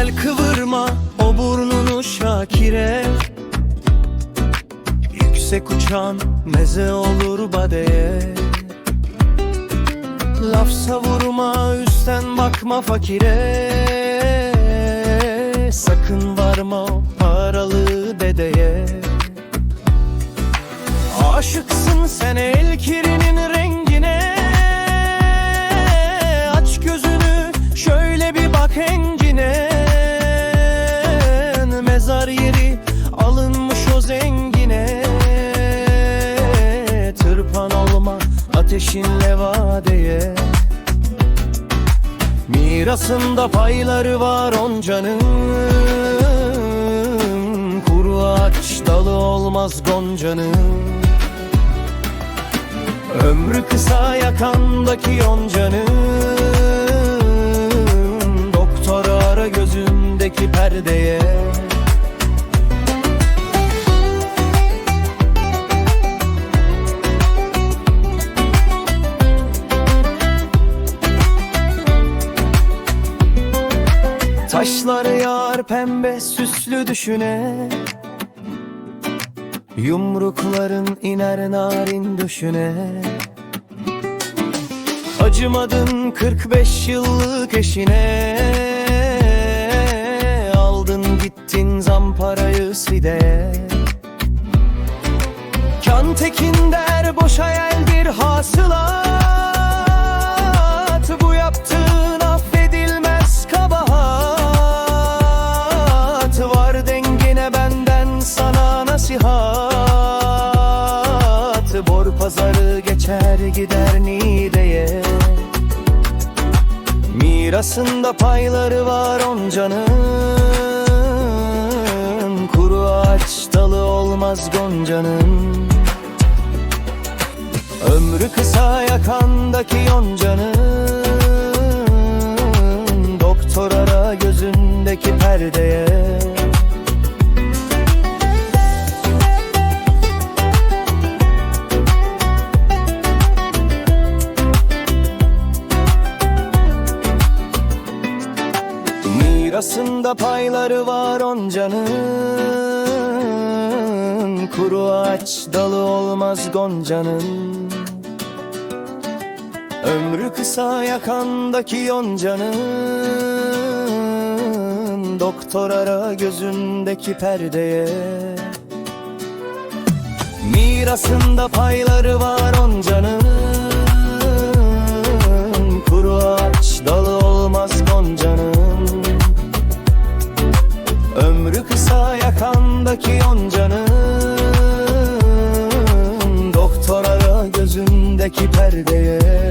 Gel kıvırma o burnunu Şakir'e. Yüksek uçan meze olur badeye. Laf savurma üstten bakma fakire. Sakın varma paralı dedeye. Aşıksın sen ey alınmış o zengine. Tırpan olma ateşin levadeye. Mirasında payları var oncanın. Kuru ağaç dalı olmaz goncanın. Ömrü kısa yakandaki yoncanın. Doktor ara gözündeki perdeye Taşlar yağar pembe süslü düşüne. Yumrukların iner narin düşüne Acımadın 45 yıllık eşine. Aldın gittin zamparayı sideye Kan tekin der boş hayaldir hasılat gider Niğde'ye. Mirasında payları var oncanın Kuru ağaç dalı olmaz goncanın. Ömrü kısa yakandaki yoncanın Doktor ara gözündeki perdeye Mirasında payları var oncanın Kuru ağaç dalı olmaz goncanın. Ömrü kısa yakandaki yoncanın Doktor ara gözündeki perdeye. Mirasında payları var oncanın yakandaki yoncanın Doktor ara gözündeki perdeye